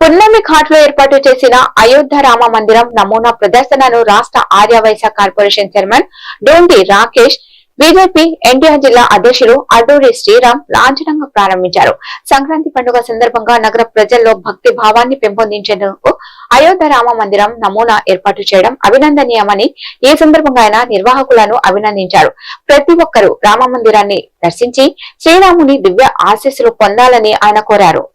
పున్నమి ఘాట్లో ఏర్పాటు చేసిన అయోధ్య రామ మందిరం నమూనా ప్రదర్శనను రాష్ట్ర Aryavysya corporation chairman Dondi Rakesh BJP NTR జిల్లా అధ్యక్షులు అడ్డూరి శ్రీరామ్ లాంఛనంగా ప్రారంభించారు. సంక్రాంతి పండుగ సందర్భంగా నగర ప్రజల్లో భక్తి భావాన్ని పెంపొందించేందుకు అయోధ్య రామ మందిరం నమూనా ఏర్పాటు చేయడం అభినందనీయమని ఈ సందర్భంగా ఆయన నిర్వాహకులను అభినందించారు. ప్రతి ఒక్కరూ రామ మందిరాన్ని దర్శించి శ్రీరాముని దివ్య ఆశీస్సులు పొందాలని ఆయన కోరారు.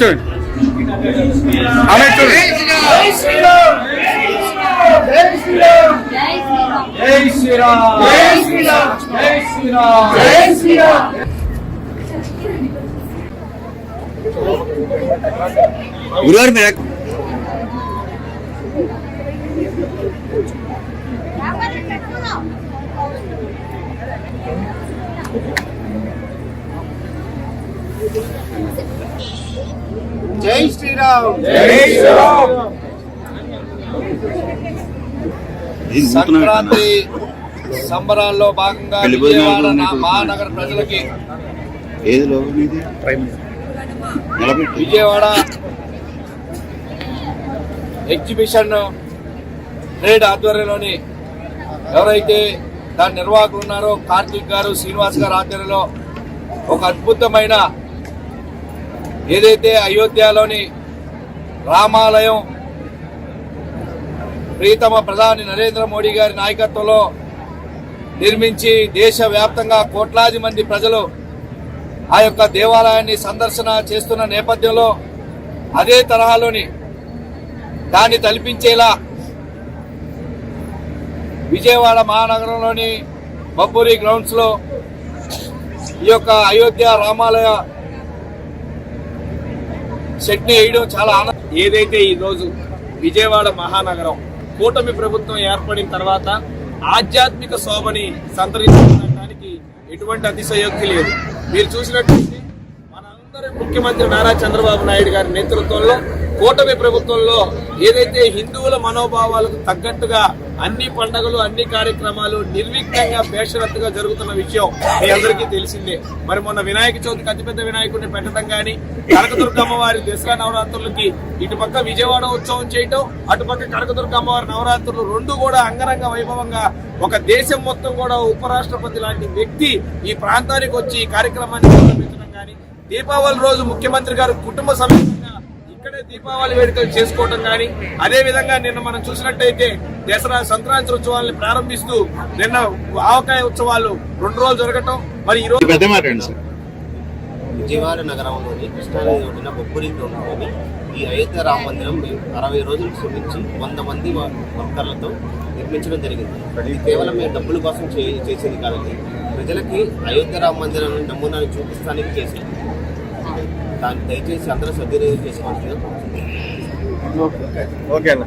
చూడండి అలా చూడండి జై శ్రీరామ్ జై శ్రీరామ్ జై శ్రీరామ్ జై శ్రీరామ్ గురువారు మీరు జై శ్రీరామ్ జై శ్రీరామ్. సంక్రాంతి సంబరాల్లో భాగంగా విజయవాడ. మహానగర ప్రజలకి విజయవాడ ఎగ్జిబిషన్ ట్రేడ్ ఆధ్వర్యంలోని ఎవరైతే దాని నిర్వాహకులు ఉన్నారో కార్తీక్ గారు శ్రీనివాస్ గారు ఆధ్వర్యంలో ఒక అద్భుతమైన ఏదైతే అయోధ్యలోని రామాలయం ప్రీతమ ప్రధాని నరేంద్ర మోడీ గారి నాయకత్వంలో నిర్మించి దేశవ్యాప్తంగా కోట్లాది మంది ప్రజలు ఆ యొక్క దేవాలయాన్ని సందర్శన చేస్తున్న నేపథ్యంలో అదే తరహాలోని దాన్ని తలపించేలా విజయవాడ మహానగరంలోని బబ్బూరి గ్రౌండ్స్లో ఈ యొక్క అయోధ్య రామాలయ సెట్ని వేయడం చాలా ఆనందం. ఏదైతే ఈరోజు విజయవాడ మహానగరం కూటమి ప్రభుత్వం ఏర్పడిన తర్వాత ఆధ్యాత్మిక శోభని సంతరించడానికి ఎటువంటి అతిశయోక్తి లేదు. మీరు చూసినట్లయితే మనందరి ముఖ్యమంత్రి నారా చంద్రబాబు నాయుడు గారి నేతృత్వంలో కూటమి ప్రభుత్వంలో ఏదైతే హిందువుల మనోభావాలకు తగ్గట్టుగా అన్ని పండగలు అన్ని కార్యక్రమాలు నిర్విఘ్నంగా బేషరత్తుగా జరుగుతున్న విషయం మీ అందరికీ తెలిసిందే. మరి మొన్న వినాయక చవితికి అతిపెద్ద వినాయకుడిని పెట్టడం కానీ కనకదుర్గమ్మ వారి దసరా నవరాత్రులకి ఇటుపక్క విజయవాడ ఉత్సవం చేయటం అటుపక్క కనకదుర్గమ్మ వారి నవరాత్రులు రెండు కూడా అంగరంగ వైభవంగా ఒక దేశం మొత్తం కూడా ఉపరాష్ట్రపతి లాంటి వ్యక్తి ఈ ప్రాంతానికి వచ్చి ఈ కార్యక్రమాన్ని ప్రారంభించడం కానీ దీపావళి రోజు ముఖ్యమంత్రి గారు కుటుంబ సమేతంగా ఇక్కడే దీపావళి వేడుకలు చేసుకోవడం కానీ అదే విధంగా నిన్న మనం చూసినట్టయితే దసరా సంక్రాంతి ఉత్సవాలను ప్రారంభిస్తూ నిన్న ఆవకాయ ఉత్సవాలు రెండు రోజులు జరగటం మరి ఈ రోజు పెద్ద మాట్లాడండి సార్. విజయవాడ నగరంలోని కృష్ణానది ఒడ్డున బొబ్బులి గ్రౌండ్లోని ఈ అయోధ్య రామ మందిరం అరవై రోజులు శ్రమించి వంద మంది వర్కర్లతో నిర్మించడం జరిగింది. ఇది కేవలం మేము డబ్బుల కోసం చే- చేసేది కాదండి. ప్రజలకి అయోధ్య రామ మందిరం నమూనాను చూపిస్తానికి చేసేది దాన్ని దయచేసి అందరూ సద్వినియోగం చేసుకోవాల్సిందిగా. ఓకే. అన్న.